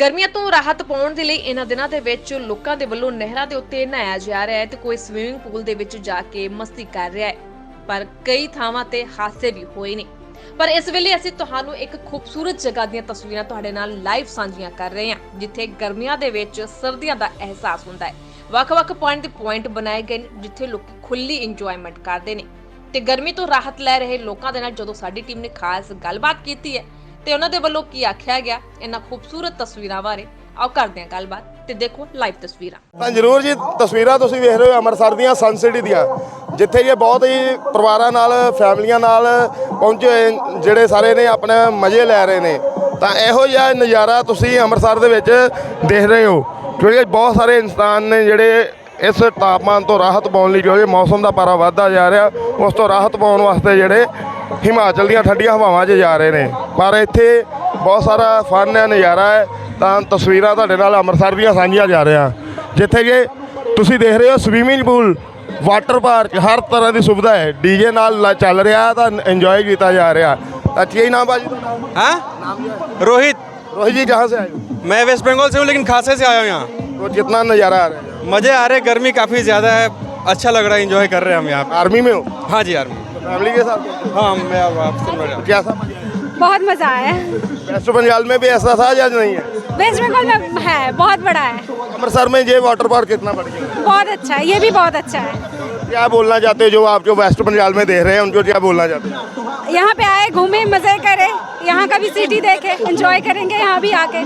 ਗਰਮੀਆਂ ਤੋਂ ਰਾਹਤ ਪਾਉਣ ਦੇ ਲਈ ਇਹਨਾਂ ਦਿਨਾਂ ਦੇ ਵਿੱਚ ਲੋਕਾਂ ਦੇ ਵੱਲੋਂ ਨਹਿਰਾਂ ਦੇ ਉੱਤੇ ਨਹਾਇਆ ਜਾ ਰਿਹਾ ਹੈ ਤੇ ਕੋਈ ਸਵਿਮਿੰਗ ਪੂਲ ਦੇ ਵਿੱਚ ਜਾ ਕੇ ਮਸਤੀ ਕਰ ਰਿਹਾ ਹੈ, ਪਰ ਕਈ ਥਾਵਾਂ ਤੇ ਹਾਦਸੇ ਵੀ ਹੋਏ ਨੇ। ਪਰ ਇਸ ਵੇਲੇ ਅਸੀਂ ਤੁਹਾਨੂੰ ਇੱਕ ਖੂਬਸੂਰਤ ਜਗ੍ਹਾ ਦੀਆਂ ਤਸਵੀਰਾਂ ਤੁਹਾਡੇ ਨਾਲ ਲਾਈਵ ਸਾਂਝੀਆਂ ਕਰ ਰਹੇ ਹਾਂ, ਜਿੱਥੇ ਗਰਮੀਆਂ ਦੇ ਵਿੱਚ ਸਰਦੀਆਂ ਦਾ ਅਹਿਸਾਸ ਹੁੰਦਾ ਹੈ। ਵੱਖ-ਵੱਖ ਪੁਆਇੰਟ ਦੇ ਪੁਆਇੰਟ ਬਣਾਏ ਗਏ ਨੇ, ਜਿੱਥੇ ਲੋਕ ਖੁੱਲੀ ਇੰਜੋਇਮੈਂਟ ਕਰਦੇ ਨੇ। ਤੇ ਗਰਮੀ ਤੋਂ ਰਾਹਤ ਲੈ ਰਹੇ ਲੋਕਾਂ ਦੇ ਨਾਲ ਜਦੋਂ ਸਾਡੀ ਟੀਮ ਨੇ ਖਾਸ ਗੱਲਬਾਤ ਕੀਤੀ ਹੈ ਤੇ ਉਹਨਾਂ ਦੇ ਵੱਲੋਂ ਕੀ ਆਖਿਆ ਗਿਆ, ਇਹਨਾਂ ਖੂਬਸੂਰਤ ਤਸਵੀਰਾਂ ਬਾਰੇ ਆਓ ਕਰਦੇ ਹਾਂ ਗੱਲਬਾਤ ਤੇ ਦੇਖੋ ਲਾਈਵ ਤਸਵੀਰਾਂ। ਤਾਂ ਜਰੂਰ ਜੀ, ਤਸਵੀਰਾਂ ਤੁਸੀਂ ਵੇਖ ਰਹੇ ਹੋ ਅੰਮ੍ਰਿਤਸਰ ਦੀਆਂ ਸਨ ਸਿਟੀ ਦੀਆਂ। ਜਿੱਥੇ ਕਿ ਬਹੁਤ ਹੀ ਪਰਿਵਾਰਾਂ ਨਾਲ, ਫੈਮਲੀਆਂ ਨਾਲ ਪਹੁੰਚੇ ਹੋਏ ਜਿਹੜੇ ਸਾਰੇ ਨੇ ਆਪਣੇ ਮਜ਼ੇ ਲੈ ਰਹੇ ਨੇ। ਤਾਂ ਇਹੋ ਜਿਹਾ ਨਜ਼ਾਰਾ ਤੁਸੀਂ ਅੰਮ੍ਰਿਤਸਰ ਦੇ ਵਿੱਚ ਦੇਖ ਰਹੇ ਹੋ, ਕਿਉਂਕਿ ਬਹੁਤ ਸਾਰੇ ਇਨਸਾਨ ਨੇ ਜਿਹੜੇ ਇਸ ਤਾਪਮਾਨ ਤੋਂ ਰਾਹਤ ਪਾਉਣ ਲਈ, ਕਿਉਂਕਿ ਮੌਸਮ ਦਾ ਪਾਰਾ ਵੱਧਦਾ ਜਾ ਰਿਹਾ, ਉਸ ਤੋਂ ਰਾਹਤ ਪਾਉਣ ਵਾਸਤੇ ਜਿਹੜੇ ਹਿਮਾਚਲ ਦੀਆਂ ਠੰਡੀਆਂ ਹਵਾਵਾਂ 'ਚ ਜਾ ਰਹੇ ਨੇ ਪਰ ਇੱਥੇ ਬਹੁਤ ਸਾਰਾ ਫਨ ਹੈ ਨਜ਼ਾਰਾ ਹੈ ਤਾਂ ਤਸਵੀਰਾਂ ਤੁਹਾਡੇ ਨਾਲ ਅੰਮ੍ਰਿਤਸਰ ਦੀਆਂ ਸਾਂਝੀਆਂ ਜਾ ਰਹੀਆਂ ਜਿੱਥੇ ਕਿ ਤੁਸੀਂ ਦੇਖ ਰਹੇ ਹੋ ਸਵੀਮਿੰਗ ਪੂਲ ਵਾਟਰ ਪਾਰਕ ਹਰ ਤਰ੍ਹਾਂ ਦੀ ਸੁਵਿਧਾ ਹੈ ਡੀਜੇ ਨਾਲ ਲ- ਚੱਲ ਰਿਹਾ ਤਾਂ ਇੰਜੋਏ ਕੀਤਾ ਜਾ ਰਿਹਾ ਤਾਂ ਕੀ ਨਾਮ ਬਾਜੀ ਤੁਹਾਡਾ हाँ रोहित रोहित जी कहाँ से आए हो मैं वेस्ट बंगाल से हूँ लेकिन खासे से आया हूँ यहाँ तो कितना नज़ारा आ रहा है मज़े आ रहे गर्मी काफ़ी ज़्यादा है अच्छा लग रहा है इंजॉय कर रहे हैं हम यहाँ पे आर्मी में हो हाँ जी आर्मी फैमिली के साथ? हाँ मैं आपसे कैसा बहुत मज़ा आया। वेस्ट बंगाल में भी ऐसा था या नहीं है? वेस्ट बंगाल में है बहुत बड़ा है। अमृतसर में ये वाटर पार्क कितना बढ़ गया बहुत अच्छा है ये भी बहुत अच्छा है। क्या बोलना चाहते हो जो आप जो वेस्ट बंगाल में देख रहे हैं उनको क्या बोलना चाहते हैं? यहाँ पे आए घूमे मज़े करे यहाँ का भी सिटी देखे एंजॉय करेंगे यहाँ भी आके।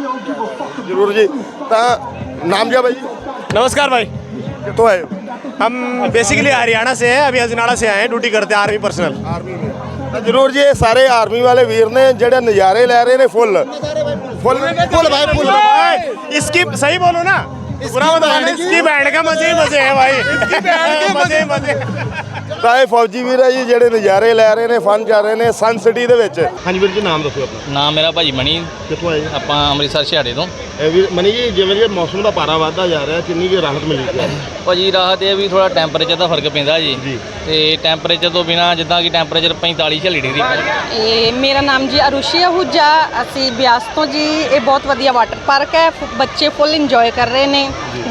ज़रूर जी। नाम क्या भाई? नमस्कार भाई। तो है। हम बेसिकली हरियाणा से हैं अभी अजनाला से आए हैं ड्यूटी करते हैं आर्मी पर्सनल ਆਰਮੀ में ਤਾਂ ਜਰੂਰ ਜੀ ਇਹ ਸਾਰੇ ਆਰਮੀ ਵਾਲੇ ਵੀਰ ਨੇ ਜਿਹੜੇ ਨਜ਼ਾਰੇ ਲੈ ਰਹੇ ਨੇ ਫੁੱਲ ਫੁੱਲ ਫੁੱਲ ਭਾਈ ਫੁੱਲ इसकी सही बोलो ना पूरा बताना इसकी बैंड का मजे ही मजे है भाई इसकी बैंड के मजे ही मजे ਤਾਂ ਇਹ ਫੌਜੀ ਵੀਰ ਹੈ ਜੀ ਜਿਹੜੇ ਨਜ਼ਾਰੇ ਲੈ ਰਹੇ ਨੇ ਫਨ ਕਰ ਰਹੇ ਨੇ ਸਨ ਸਿਟੀ ਦੇ ਵਿੱਚ ਹਾਂਜੀ ਵੀਰ ਜੀ ਨਾਮ ਦੱਸੋ ਆਪਣਾ ਨਾਮ ਮੇਰਾ ਭਾਜੀ ਮਣੀ ਕਿੱਥੋਂ ਆਏ ਆਪਾਂ ਅੰਮ੍ਰਿਤਸਰ ਛਿਆੜੇ ਤੋਂ ਇਹ ਵੀਰ ਮਨੀ ਜੀ ਜਿਵੇਂ ਜਿਵੇਂ ਮੌਸਮ ਦਾ ਪਾਰਾ ਵੱਧਦਾ ਜਾ ਰਿਹਾ ਕਿੰਨੀ ਕੁ ਰਾਹਤ ਮਿਲੀ ਹੈ ਭਾਜੀ ਰਾਹਤ ਇਹ ਵੀ ਥੋੜਾ ਟੈਂਪਰੇਚਰ ਦਾ ਫ਼ਰਕ ਪੈਂਦਾ ਜੀ। ਤੇ ਟੈਂਪਰੇਚਰ ਤੋਂ ਬਿਨਾ ਜਿੱਦਾਂ ਕਿ ਟੈਂਪਰੇਚਰ 45 46 ਡਿਗਰੀ ਇਹ ਮੇਰਾ ਨਾਮ ਜੀ ਅਰੁਸ਼ੀ ਅਹੂਜਾ ਅਸੀਂ ਬਿਆਸ ਤੋਂ ਜੀ ਇਹ ਬਹੁਤ ਵਧੀਆ ਵਾਟਰ ਪਾਰਕ ਹੈ। ਬੱਚੇ ਫੁੱਲ ਇੰਜੋਏ ਕਰ ਰਹੇ ਨੇ।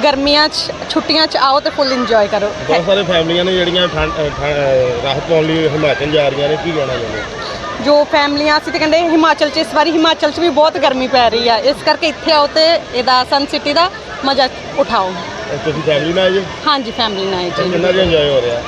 ਗਰਮੀਆਂ 'ਚ ਛੁੱਟੀਆਂ 'ਚ ਆਓ ਤੇ ਫੁੱਲ ਇੰਜੋਏ ਕਰੋ। ਬਹੁਤ ਸਾਰੇ ਫੈਮਲੀਆਂ ਨੇ ਜਿਹੜੀਆਂ ਰਾਹਤ ਪਾਉਣ ਲਈ ਹਿਮਾਚਲ ਜਾ ਰਹੀਆਂ ਨੇ ਕੀ ਕਹਿਣਾ ਚਾਹੁੰਦੇ ਹੋ? ਜੋ ਫੈਮਲੀਆਂ ਅਸੀਂ ਤੇ ਕਹਿੰਦੇ ਹਿਮਾਚਲ 'ਚ ਇਸ ਵਾਰੀ ਹਿਮਾਚਲ 'ਚ ਵੀ ਬਹੁਤ ਗਰਮੀ ਪੈ ਰਹੀ ਆ। ਇਸ ਕਰਕੇ ਇੱਥੇ ਆਓ ਤੇ ਇਹਦਾ ਸਨ ਸਿਟੀ ਦਾ ਮਜ਼ਾ ਉਠਾਓ। ਤੁਸੀਂ ਫੈਮਲੀ ਨਾਲ ਆਏ ਜੀ? ਹਾਂਜੀ ਫੈਮਲੀ ਨਾਲ ਜੀ। ਕਿੰਨਾ ਇੰਜੋਏ ਹੋ ਰਿਹਾ?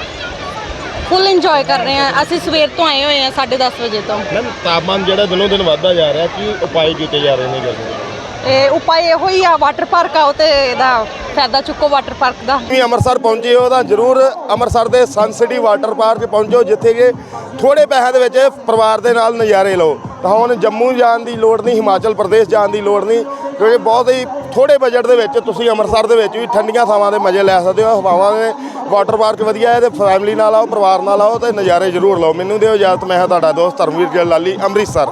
ਫੁੱਲ ਇੰਜੋਏ ਕਰ ਰਹੇ ਆ। ਅਸੀਂ ਸਵੇਰ ਤੋਂ ਆਏ ਹੋਏ ਆ 10:30 ਵਜੇ ਤੋਂ। ਮੈਮ ਤਾਪਮਾਨ ਜਿਹੜਾ ਦਿਨੋਂ ਦਿਨ ਵੱਧਦਾ ਜਾ ਰਿਹਾ ਕੀ ਉਪਾਅ ਕੀਤੇ ਜਾ ਰਹੇ ਨੇ ਗਰਮੀ ਦੇ? ਇਹ ਉਪਾਅ ਇਹੋ ਹੀ ਆ ਵਾਟਰ ਪਾਰਕ ਆਓ ਤੇ ਇਹਦਾ ਫਾਇਦਾ ਚੁੱਕੋ ਵਾਟਰ ਪਾਰਕ ਦਾ। ਤੁਸੀਂ ਅੰਮ੍ਰਿਤਸਰ ਪਹੁੰਚੇ ਹੋ ਤਾਂ ਜਰੂਰ ਅੰਮ੍ਰਿਤਸਰ ਦੇ ਸਨ ਸਿਟੀ ਵਾਟਰ ਪਾਰਕ ਪਹੁੰਚੋ, ਜਿੱਥੇ ਕਿ ਥੋੜੇ ਪੈਸਿਆਂ ਦੇ ਵਿੱਚ ਪਰਿਵਾਰ ਦੇ ਨਾਲ ਨਜ਼ਾਰੇ ਲਓ। ਤਾਂ ਹੁਣ ਜੰਮੂ ਜਾਣ ਦੀ ਲੋੜ ਨਹੀਂ, ਹਿਮਾਚਲ ਪ੍ਰਦੇਸ਼ ਜਾਣ ਦੀ ਲੋੜ ਨਹੀਂ, ਕਿਉਂਕਿ ਬਹੁਤ ਹੀ ਥੋੜੇ ਬਜਟ ਦੇ ਵਿੱਚ ਤੁਸੀਂ ਅੰਮ੍ਰਿਤਸਰ ਦੇ ਵਿੱਚ ਵੀ ਠੰਡੀਆਂ ਥਾਵਾਂ ਦੇ ਮਜ਼ੇ ਲੈ ਸਕਦੇ ਹੋ, ਹਵਾਵਾਂ ਦੇ ਵਾਟਰ ਪਾਰਕ ਵਧੀਆ ਹੈ ਤੇ ਫੈਮਿਲੀ ਨਾਲ ਆਓ, ਪਰਿਵਾਰ ਨਾਲ ਆਓ ਤੇ ਨਜ਼ਾਰੇ ਜ਼ਰੂਰ ਲਓ। ਮੈਨੂੰ ਦਿਓ ਇਜਾਜ਼ਤ, ਮੈਂ ਹਾਂ ਤੁਹਾਡਾ ਦੋਸਤ ਧਰਮਵੀਰ ਗਿੱਲ ਲਾਲੀ, ਅੰਮ੍ਰਿਤਸਰ।